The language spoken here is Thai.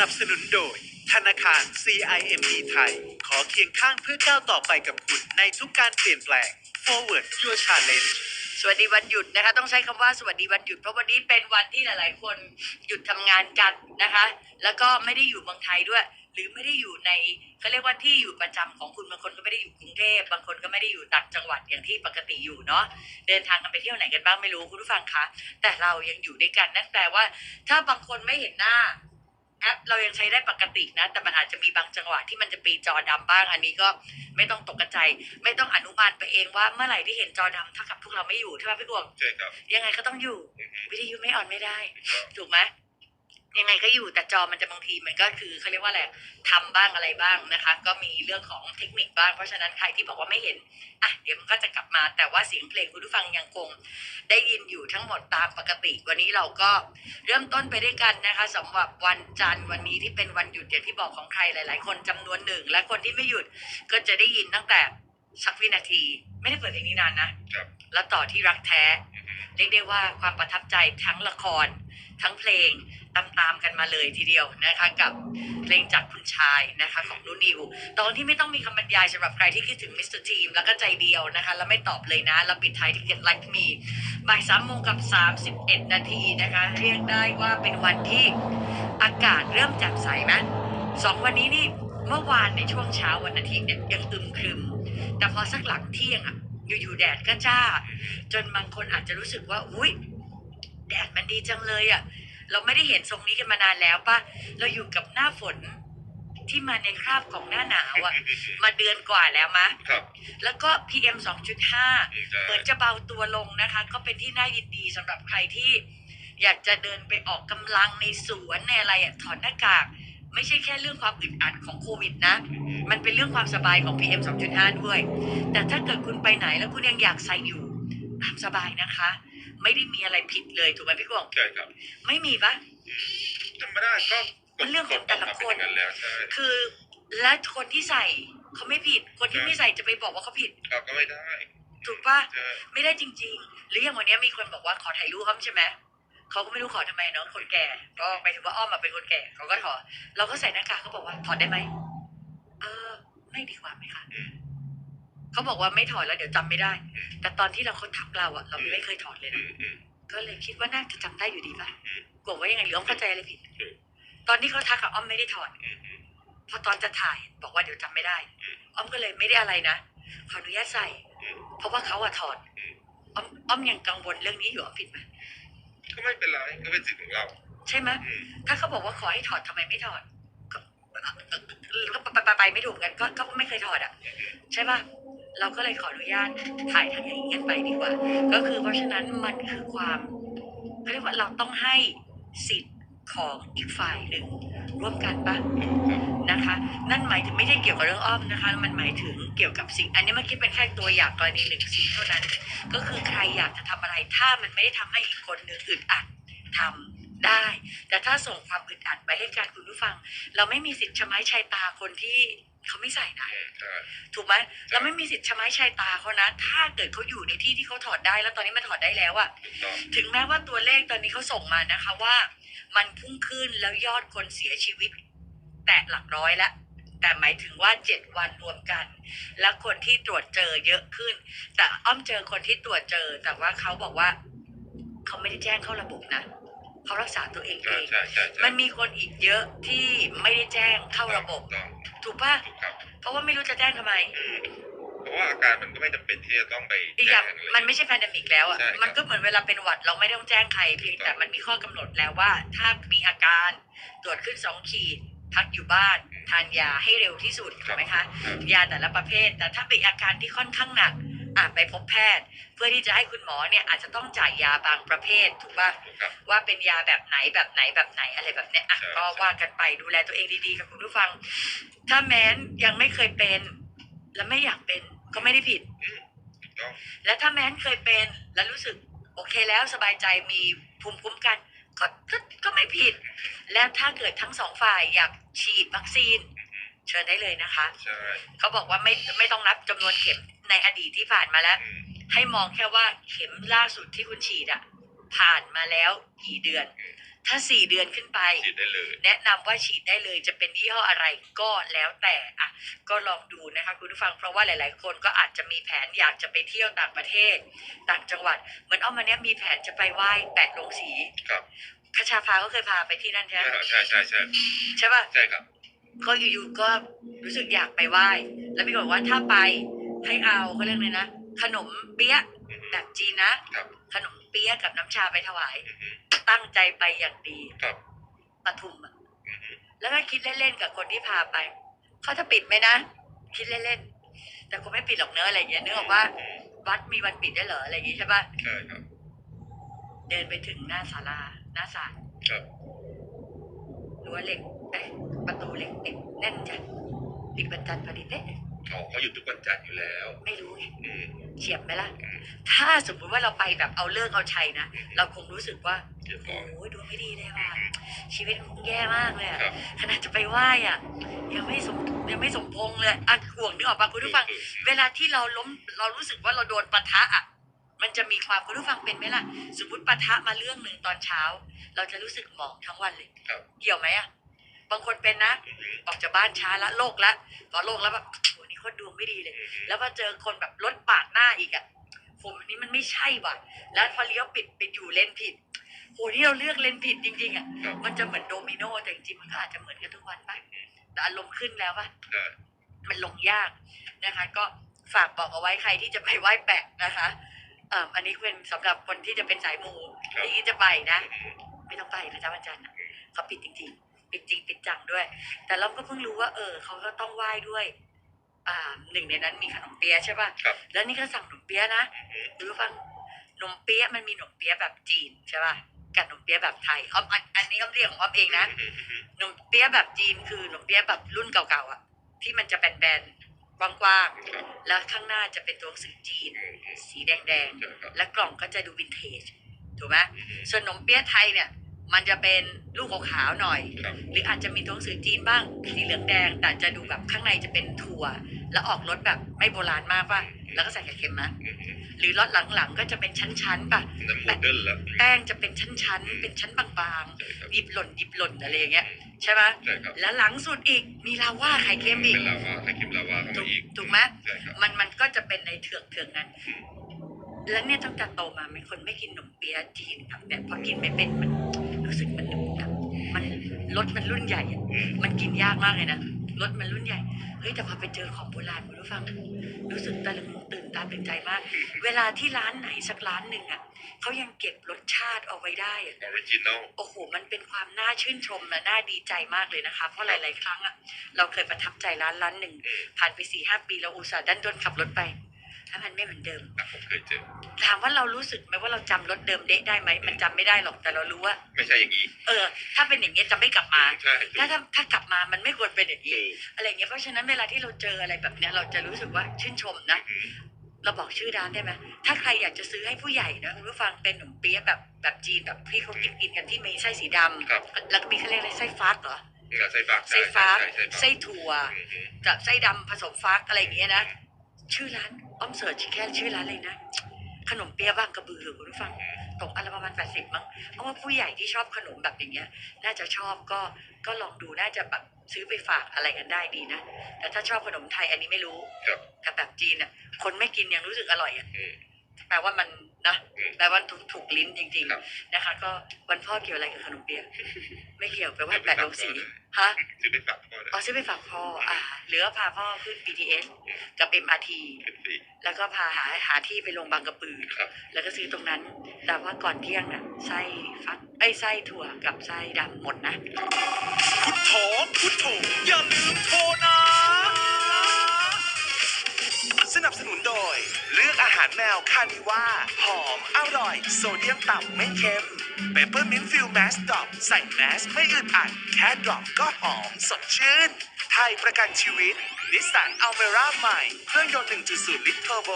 นับสนุนโดย ธนาคาร CIMB ไทย ขอเคียงข้างเพื่อก้าวต่อไปกับคุณในทุกการเปลี่ยนแปลง Forward Your Challenge สวัสดีวันหยุดนะคะ ต้องใช้คำว่าสวัสดีวันหยุด เพราะวันนี้เป็นวันที่หลาย ๆ คนหยุดทำงานกันนะคะ แล้วก็ไม่ได้อยู่เมืองไทยด้วย หรือไม่ได้อยู่ในเขาเรียกว่าที่อยู่ประจำของคุณบางคนก็ไม่ได้อยู่กรุงเทพบางคนก็ไม่ได้อยู่ต่างจังหวัดอย่างที่ปกติอยู่เนาะเดินทางกันไปเที่ยวไหนกันบ้างไม่รู้คุณผู้ฟังคะแต่เรายังอยู่ด้วยกันนั่นแปลว่า ถ้าบางคนไม่เห็นหน้า แอปเรายังใช้ได้ปกตินะ แต่มันอาจจะมีบางจังหวะที่มันจะปีจอดำบ้าง อันนี้ก็ไม่ต้องตกใจ ไม่ต้องอนุมานไปเองว่าเมื่อไหร่ที่เห็นจอดำเท่ากับพวกเราไม่อยู่ใช่ไหมพี่กวงใช่ครับยังไงก็ต้องอยู่อือฮึวิทยุไม่ออนไม่ได้ ถูกไหม ยังไงก็อยู่แต่จอมันจะบางทีมันก็คือเขาเรียกว่าอะไรทำบ้างอะไรบ้างนะคะ ก็มีเรื่องของเทคนิคบ้างเพราะฉะนั้นใครที่บอกว่าไม่เห็นอะเดี๋ยวมันก็จะกลับมาแต่ว่าเสียงเพลงคุณผู้ฟังยังคง ได้ยินอยู่ทั้งหมดตามปกติ วันนี้เราก็เริ่มต้นไปด้วยกันนะคะสำหรับวันจันทร์วันนี้ที่เป็นวันหยุดอย่างที่บอกของใครหลาย ๆ คนจำนวนหนึ่ง และคนที่ไม่หยุดก็จะได้ยินตั้งแต่สักวินาที ไม่ได้เปิดเพลงนี้นานนะครับแล้วต่อที่รักแท้อือฮึเรียกได้ว่าความประทับใจทั้งละคร ทั้งเพลง ตามๆกันมาเลยทีเดียวนะคะ กับเพลงจากคุณชายนะคะของนูนิว ตอนที่ไม่ต้องมีคำบรรยายสำหรับใครที่คิดถึงมิสเตอร์ทีมแล้วก็ใจเดียวนะคะ แล้วไม่ตอบเลยนะ แล้วปิดท้ายที่ Get Like Me บ่ายสามโมงกับ31นาทีนะคะ เรียกได้ว่าเป็นวันที่อากาศเริ่มแจ่มใสไหมสองวันนี้นี่เมื่อวานในช่วงเช้าวันอาทิตย์เนี่ยยังอึมครึม แต่พอสักหลังเที่ยงอะอยู่ๆแดดก็จ้า จนบางคนอาจจะรู้สึกว่าอุ้ยแดดมันดีจังเลยอะ่ะ เราไม่ได้เห็นทรงนี้กันมานานแล้วป่ะเราอยู่กับหน้าฝนที่มาในคราบของหน้าหนาวอะ่ะมาเดือนกว่าแล้วมะครับ แล้วก็ PM 2.5อืมใช่เหมือนจะเบาตัวลงนะคะ ก็เป็นที่น่ายินดีสำหรับใครที่ อยากจะเดินไปออกกำลังในสวนในอะไรอะถอดหน้ากาก ไม่ใช่แค่เรื่องความอึดอัดของโควิดนะอือฮึมันเป็นเรื่องความสบายของ PM 2.5 ด้วย แต่ถ้าเกิดคุณไปไหนแล้วคุณยังอยากใส่อยู่ตามสบายนะคะ ไม่ได้มีอะไรผิดเลยถูกไหมพี่กวงใช่ครับไม่มีปะธรรมดาก็มันเรื่องของแต่ละคนกฎออกมาเป็นอย่างนั้นแล้วใช่คือและคนที่ใส่เขาไม่ผิด คนที่ไม่ใส่จะไปบอกว่าเขาผิดเราก็ไม่ได้ ถูกปะใช่ไม่ได้จริง ๆ หรืออย่างวันนี้มีคนบอกว่าขอถ่ายรูปเขาใช่ไหมเขาก็ไม่รู้ขอทำไมเนาะคนแก่ ก็ไปถึงว่าอ้อมมาเป็นคนแก่เขาก็ถอดเราก็ใส่หน้ากากเขาบอกว่าถอดได้ไหมเออ ไม่ดีกว่าไหมคะอืม เขาบอกว่าไม่ถอดแล้วเดี๋ยวจำไม่ได้ แต่ตอนที่เราเขาทักเราอะเราไม่เคยถอดเลยอืนะมอืมก็เลยคิดว่าน่าจะจำได้อยู่ดีป่ะอืมกลัวว่ายังไงหรืออ้อมเข้าใจอะไรผิดอืมตอนที่เขาทักอะอ้อมไม่ได้ถอดอืมอืมพอตอนจะถ่ายบอกว่าเดี๋ยวจำไม่ได้อืมอ้อมก็เลยไม่ได้อะไรนะขออนุญาตใส่อืมเพราะว่าเขาอะถอดอืมอ้อมอ้อมยังกังวลเรื่องนี้อยู่อ้อมผิดไหมก็ไม่เป็นไรก็เป็นสิทธิ์ของเรา ใช่ไหมอืมถ้าเขาบอกว่าขอให้ถอดทำไมไม่ถอดก็ก็ไปไปไปไม่ถูกกันก็ก็ไม่เคยถอดอะใช่ป่ะ เราก็เลยขออนุญาตถ่ายทางอย่างนี้ไปดีกว่า ก็คือเพราะฉะนั้นมันคือความเขาเรียกว่าเราต้องให้สิทธิ์ของอีกฝ่ายหนึ่งร่วมกันปะนะคะ นั่นหมายถึงไม่ได้เกี่ยวกับเรื่องอ้อมนะคะ มันหมายถึงเกี่ยวกับสิ่ง อันนี้เมื่อกี้เป็นแค่ตัวอย่างกรณีหนึ่งสิ่งเท่านั้น ก็คือใครอยากจะทำอะไร ถ้ามันไม่ได้ทำให้อีกคนหนึ่งอึดอัดทำได้ แต่ถ้าส่งความอึดอัดไปให้การคุณผู้ฟัง เราไม่มีสิทธิ์ชะไม้ชายตาคนที่ เขาไม่ใส่นะอืมใช่ถูกไหมเราไม่มีสิทธิ์ชะไม้ชายตาเขานะ ถ้าเกิดเขาอยู่ในที่ที่เขาถอดได้แล้วตอนนี้มันถอดได้แล้วอะถูกต้องถึงแม้ว่าตัวเลขตอนนี้เขาส่งมานะคะว่า มันพุ่งขึ้นแล้วยอดคนเสียชีวิต แตะหลักร้อยแล้วแต่หมายถึงว่าเจ็ดวันรวมกัน แล้วคนที่ตรวจเจอเยอะขึ้น แต่อ้อมเจอคนที่ตรวจเจอ แต่ว่าเขาบอกว่าเขาไม่ได้แจ้งเข้าระบบนะเขารักษาตัวเองเอใช่งใช่ใช่ใช่มันมีคนอีกเยอะที่ไม่ได้แจ้งเข้าระบบ ถูกต้องถูกป่ะถูกครับเพราะว่าไม่รู้จะแจ้งทำไม อืมเพราะว่าอาการมันก็ไม่จำเป็นที่จะต้องไปอีกอย่างแจ้ะรมันไม่ใช่แพนดมิกแล้วอะ ใช่ครับมันก็เหมือนเวลาเป็นหวัดเราไม่ต้องแจ้งใครเพียงแต่มันมีข้อกำหนดแล้วว่า ถ้ามีอาการตรวจขึ้นสองขีด พักอยู่บ้าน ทานยาให้เร็วที่สุดถูกไหมคะครับยาแต่ละประเภท แต่ถ้าเป็นอาการที่ค่อนข้างหนักอะ ไปพบแพทย์ เพื่อที่จะให้คุณหมอเนี่ยอาจจะต้องจ่ายยาบางประเภทถูกป่ะถูกครับ ว่าเป็นยาแบบไหนแบบไหนแบบไหนอะไรแบบเนี้ยอะใช่ ก็ว่ากันไปดูแลตัวเองดีๆกับคุณผู้ฟัง ถ้าแม้นยังไม่เคยเป็น และไม่อยากเป็นก็ไม่ได้ผิดอืมถูกต้องและถ้าแม้นเคยเป็นแล้วรู้สึกโอเคแล้วสบายใจมีภูมิคุ้มกันก็ก็ก็ไม่ผิด แล้วถ้าเกิดทั้งสองฝ่ายอยากฉีดวัคซีน เชิญได้เลยนะคะ ใช่เขาบอกว่าไม่ไม่ต้องนับจำนวนเข็มในอดีตที่ผ่านมาแล้ว อืมให้มองแค่ว่าเข็มล่าสุดที่คุณฉีดอะผ่านมาแล้วกี่เดือน ถ้าสี่เดือนขึ้นไป ฉีดได้เลย แนะนำว่าฉีดได้เลยจะเป็นยี่ห้ออะไรก็แล้วแต่อะก็ลองดูนะคะคุณผู้ฟังเพราะว่าหลาย ๆ คนก็อาจจะมีแผนอยากจะไปเที่ยวต่างประเทศ ต่างจังหวัด เหมือนอ้อมมาเนี้ยมีแผนจะไปไหว้แปะลงสีครับ คชาพาก็เคยพาไปที่นั่นใช่ไหมใช่ใช่ใช่ใช่ป่ะ ใช่ครับ ก็อยู่ๆก็รู้สึกอยากไปไหว้ แล้วพี่ก็บอกว่าถ้าไปให้เอาเขาเรียกเลยนะ ขนมเปี๊ยะอือฮึแบบจีนนะ ครับ ขนมเปี๊ยะกับน้ำชาไปถวาย อือฮึตั้งใจไปอย่างดีครับ ปทุมอะอือฮึแล้วก็คิดเล่นๆกับคนที่พาไปเขาจะปิดไหมนะ คิดเล่นๆแต่คงไม่ปิดหรอกเนื้อะอะไรอย่างเงี้ยนึกออกว่าอืมวัดมีวันปิดได้เหรออะไรอย่างงี้ใช่ปะใช่ครับ เดินไปถึงหน้าศาลาหน้าศาลครับ รั้วเหล็กเอ๊ะ ประตูเหล็กติดแน่นจัดปิดบรรจันทร์พอดีเป๊ะเขาเขาหยุดทุกวันจันทร์อยู่แล้วไม่รู้ไงอืมเฉียบไหมล่ะ อืมถ้าสมมุติว่าเราไปแบบเอาเลิกเอาชัยนะ เราคงรู้สึกว่า เรียบโอ้ร้อยยดวงไม่ดีเลยว่ะชีวิตมึงแย่มากเลยอะครับ ขนาดจะไปไหว้อะยังไม่สมยังไม่สมพงษ์เลยอะห่วงนึกออกปะคุณผู้ฟังถูกเวลาที่เราล้มเรารู้สึกว่าเราโดนปะทะอะมันจะมีความคุณผู้ฟังเป็นไหมล่ะ สมมติปะทะมาเรื่องหนึ่งตอนเช้า เราจะรู้สึกหมองทั้งวันเลยครับ เกี่ยวไหมอะ บางคนเป็นนะ ออกจากบ้านช้าละโลกละพอโลกแล้วแบบโหนี่โคตรดวงไม่ดีเลย แล้วพอเจอคนแบบรถปาดหน้าอีกอะผมอันนี้มันไม่ใช่ว่ะ แล้วพอเลี้ยวปิดไปอยู่เลนผิดโหนี่เราเลือกเลนผิดจริงๆอะ มันจะเหมือนโดมิโนแต่จริงๆมันก็อาจจะเหมือนกันทุกวันป่ะแต่อารมณ์ขึ้นแล้วป่ะมันลงยากนะคะ ก็ฝากบอกเอาไว้ใครที่จะไปไหว้แปะนะคะเอ่ออันนี้เป็นสำหรับคนที่จะเป็นสายมูที่จะไปนะ ไม่ต้องไปนะจ๊ะวันจันทร์เขาปิดจริงๆ ปิดจริงปิดจังด้วย แต่เราก็เพิ่งรู้ว่า เออเขาก็ต้องไหว้ด้วย อ่าหนึ่งในนั้นมีขนมเปี๊ยะใช่ป่ะครับ แล้วนี่ก็สั่งขนมเปี๊ยะนะอือฮึรู้ฟังขนมเปี๊ยะมันมีขนมเปี๊ยะแบบจีนใช่ป่ะกับขนมเปี๊ยะแบบไทยอ้อมอันอันนี้อ้อมเรียกของอ้อมเองนะอือฮึอือฮึขนมเปี๊ยะแบบจีนคือขนมเปี๊ยะแบบรุ่นเก่าๆอะ ที่มันจะแบนๆกว้างครับๆแล้วข้างหน้าจะเป็นตัวหนังสือจีนอืมอืมสีแดงใช่ครับๆและกล่องก็จะดูวินเทจถูกไหมอือฮึส่วนขนมเปี๊ยะไทยเนี่ย มันจะเป็นลูกขาวๆหน่อยครับหรืออาจจะมีตัวหนังสือจีนบ้างสีเหลืองแดง แต่จะดูแบบข้างในจะเป็นถั่ว แล้วออกรสแบบไม่โบราณมากป่ะ แล้วก็ใส่ไข่เค็มนะอือฮึหรือรสหลังๆก็จะเป็นชั้นๆป่ะน้ำโมเดิร์นแล้วแป้งจะเป็นชั้นๆ เป็นชั้นบางใช่ครับๆหยิบหล่นหยิบหล่นอะไรอย่างเงี้ยใช่ไหมใช่ครับแล้วหลังสุดอีกมีลาว่าไข่เค็มอีกเป็นลาวาไข่เค็มลาวาเข้ามาอีกถูกไหมใช่ครับมันมันก็จะเป็นในเถือกเถือกนั้นแล้วเนี่ยตั้งแต่โตมาเป็นคนไม่กินขนมเปี๊ยะจีนแบบเนี่ยพอกินไม่เป็นมัน รู้สึกมันหนึบหนับมันรสมันรุ่นใหญ่อะอืมมันกินยากมากเลยนะรสมันรุ่นใหญ่เฮ้ยแต่พอไปเจอของโบราณคุณผู้ฟัง รู้สึกตะลึงตื่นตาตื่นใจมาก เวลาที่ร้านไหนสักร้านหนึ่งอะเขายังเก็บรสชาติเอาไว้ได้อะออริจินอลโอ้โห มันเป็นความน่าชื่นชมและน่าดีใจมากเลยนะคะ เพราะหลาย ๆ ครั้งอะเราเคยประทับใจร้านร้านหนึ่งอืมผ่านไปสี่ห้าปีเราอุตส่าห์ดันด้นขับรถไป แล้วมันไม่เหมือนเดิมอะผมเคยเจอ ถามว่าเรารู้สึกไหมว่าเราจำรถเดิมเดะได้ไหมมันจำไม่ได้หรอกแต่เรารู้ว่า ไม่ใช่อย่างนี้เออ ถ้าเป็นอย่างเงี้ยจะไม่กลับมา ใช่ถูกถ้าถ้าถ้ากลับมามันไม่ควรเป็นอย่างนี้ ถูกอะไรอย่างเงี้ยเพราะฉะนั้นเวลาที่เราเจออะไรแบบเนี้ยเราจะรู้สึกว่าชื่นชมนะ อืมเราบอกชื่อร้านได้ไหมถ้าใครอยากจะซื้อให้ผู้ใหญ่นะคุณผู้ฟังเป็นขนมเปี๊ยะแบบแบบจีนแบบที่เขากินกินกันที่มีไส้สีดำครับแล้วก็มีเขาเรียกอะไรไส้ฟักเหรออะไส้ฟักไส้ฟักใช่ใช่ไส้ถั่วอือฮึกับไส้ดำผสมฟักอะไรอย่างเงี้ยนะ ชื่อร้าน อ้อมเสิร์ชแค่ชื่อร้านเลยนะ ขนมเปี๊ยะบางกระบือคุณผู้ฟัง ตกอันละประมาณแปดสิบมั้งเพราะว่าผู้ใหญ่ที่ชอบขนมแบบอย่างเงี้ย น่าจะชอบก็ก็ลองดูน่าจะแบบซื้อไปฝากอะไรกันได้ดีนะ แต่ถ้าชอบขนมไทยอันนี้ไม่รู้ ครับ แต่แบบจีนอะ คนไม่กินยังรู้สึกอร่อยอะ อืม แปลว่ามันนะอืมแปลว่าถูกถูกลิ้นจริง ครับ ๆนะคะ ก็วันพ่อเกี่ยวอะไรกับขนมเปี๊ยะไม่เกี่ยวแปลว่าแปดลงสีฮะซื้อไปฝากพ่อเลยอ๋อซื้อไปฝากพ่ออ่าหรือว่าพาพ่อขึ้น BTS กับ MRT เป็นฟรีแล้วก็พาหาหาที่ไปลงบางกระปือ ครับแล้วก็ซื้อตรงนั้น แต่ว่าก่อนเที่ยงน่ะไส้ฟักไอ้ยไส้ถั่วกับไส้ดำหมดนะ พุทโธพุทโธอย่าลืมโทรนะ หารแมวคานิว่า หอม อร่อย โซเดียมต่ำไม่เค็มเปเปอร์มินฟิลแมสดรอปใส่แมสไม่อึดอัด แค่ดรอปก็หอมสดชื่น ไทยประกันชีวิตนิสสันอัลเมร่าใหม่ เครื่องยนต์ 1.0 ลิตรเทอร์โบ